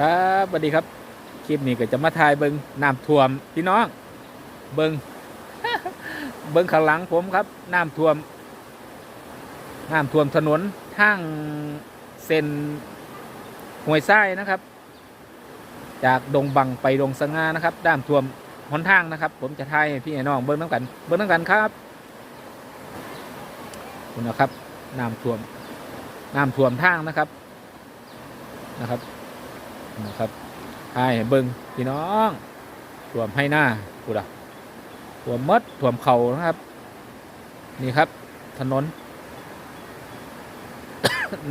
ครับสวัสดีครับ คลิปนี้ก็จะมาถ่ายเบิงน้ำท่วมพี่น้อง เบิงเบิงข้างหลังผมครับน้ำท่วมน้ำท่วมถนนทางเส้นห้วยทรายนะครับ จากดงบังไปดงสง่านะครับน้ำท่วมหนทางนะครับ ผมจะถ่ายพี่น้องเบิงน้ำกัน เบิงน้ำกันครับคุณนะครับน้ำท่วมน้ำท่วมทางนะครับนะครับ นะครับให้เบิ้งพี่น้องท่วมให้หน้ากูดะท่วมมดท่วมเข่านะครับ นี่ครับ ถนน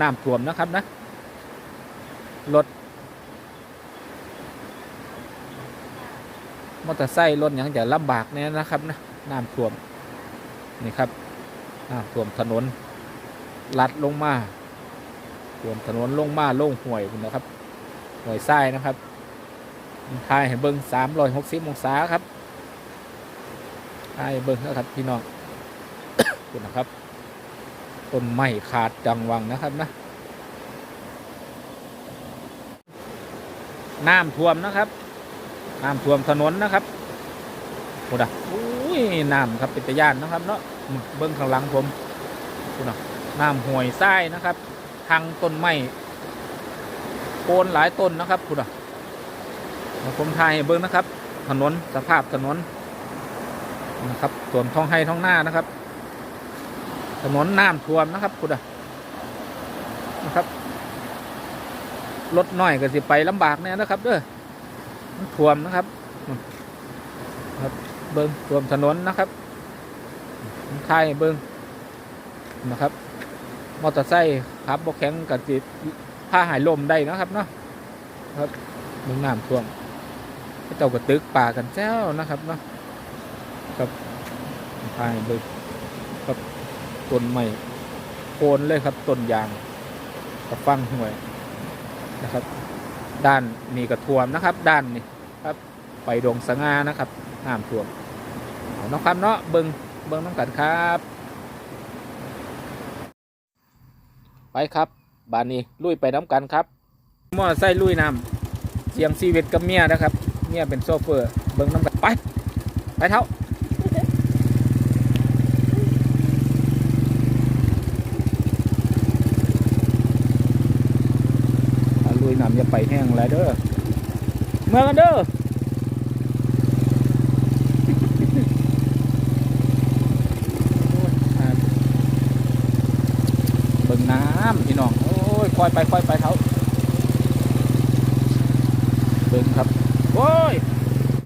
น้ำท่วมนะครับนะรถมอเตอร์ไซค์รถอย่างจะลำบากเนี่ยนะครับนะน้ำท่วมนี่ครับน้ำท่วมถนนลัดลงมาท่วมถนนลงมาลงห่วยคุณนะครับ หน่วยทรายนะครับทายให้เบิ้งสามร้อยหกสิบองศาครับทายเบิ้งนะครับพี่น้องคุณนะครับต้นไม้ขาดจังวังนะครับนะน้ำท่วมนะครับน้ำท่วมถนนนะครับโอ้ดะอุ้ยน้ำครับเป็นตะยานนะครับเนาะเบิ้งข้างหลังผมคุณน้ำห่วยทรายนะครับทางต้นไม้ โคนหลายต้นนะครับคุณอะผมถ่ายให้เบิ้งนะครับ ถนนสภาพถนนนะครับส่วนท้องให้ท้องหน้านะครับ ถนนน้ำท่วมนะครับคุณอะนะครับรถน้อยก็สิไปลำบากเนี่ยนะครับเด้อมันท่วมนะครับครับเบิ้งท่วมถนนนะครับผมถ่ายเบิ้งนะครับ มอเตอร์ไซค์ขับบกแข็งกับสิ ผ้าหายลมได้นะครับเนาะครับมึงน้ำท่วมเจ้ากระตึกป่ากันเจ้านะครับเนาะครับพายเบิกครับต้นไม้โคนเลยครับต้นยางกับฟังห่วยนะครับ ด้านนี่กระท่วมนะครับ ด้านนี่ครับไปดงสง่านะครับน้ำท่วมเอาเนาะครับเนาะเบิงเบิงน้ำกันครับ ไปครับ บานนี้ลุยไปน้ำกันครับมอไซค์ลุยน้ำเสียงซีเวตกับเมียนะครับเมียเป็นโซเฟอร์เบิ้งน้ำกันไป ไปเท่าลุยน้ำอย่าไปแห้งไรเด้อเมื่อกันเด้อเบิ่งน้ำพี่น้อง ยค่อยไปค่อยไปเท้าเบิ่งครับโอ้ย